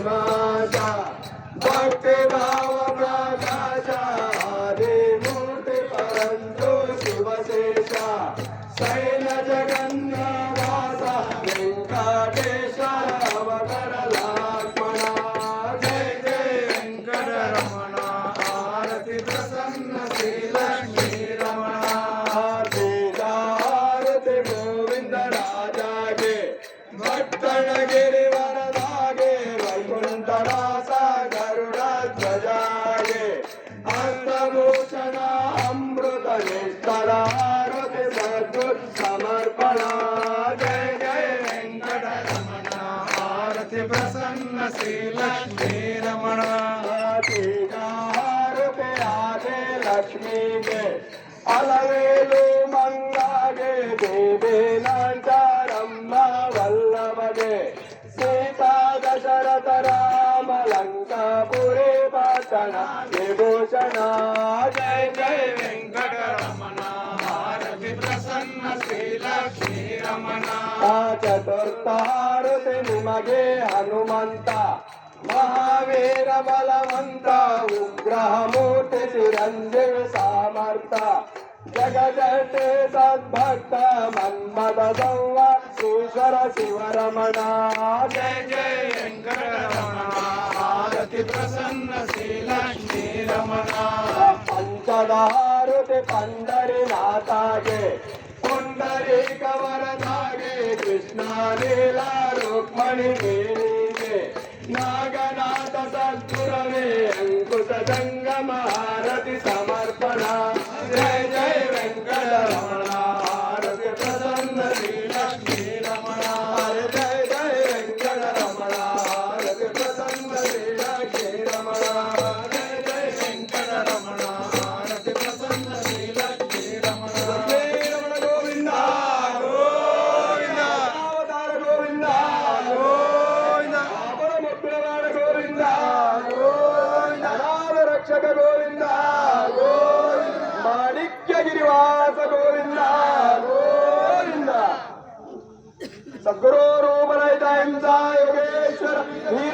భాష భక్తి భావ ప్రకాశ హరే మూర్తి పరంతో శివశేష శైల జగన్నాథ వెంకటేశ అవతర లక్ష్మణ జయ జయ వెంకట రమణ ఆరతి ప్రసన్న శ్రీలక్ష్మీ రమణ ఆరతి గోవింద రాజాగే భక్తనగిరి అర్థభూషణ అమృత నిస్తరారుతి సద్గురు సమర్పణ జయ జయ వెంకట రమణ ఆరతి ప్రసన్న శ్రీ లక్ష్మీ రమణ ఆరుపే లక్ష్మీ గే అలవేలు మంగాగే దేవేనాంటారమ్మ వల్లవగే సీతా దశరథ రామ విభూషణ విభూషణ జయ జయ వెంకటరమణ హారతి ప్రసన్న శ్రీలక్ష్మీ రమణ. చతుర్థ హారతి నిమగే హనుమంత మహావీర బలవంత ఉగ్రహమూర్తి చిరంజీవి సామర్థ. జగజటే సద్భక్త మన్మద సంవత్సర శివరమణ. జయ జయ వెంకటరమణ ప్రసన్న ಪಂಚದಾರುತಿ ಪಂಡರಿನಾಥಾಗೆ ಪುಂಡರೀಕ ವರದಾಗೆ ಕೃಷ್ಣ ಲೀಲಾ ರುಕ್ಮಣಿ ಮೇರಿಗೆ ನಾಗನಾಥ ಸದ್ಗುರವೇ ಅಂಕುಶ ಸಂಗಮ गोविंद गोविंद माणिक्य गिरिवास गोविंद गोविंद सगळो रोमरायचा योगेश्वर ही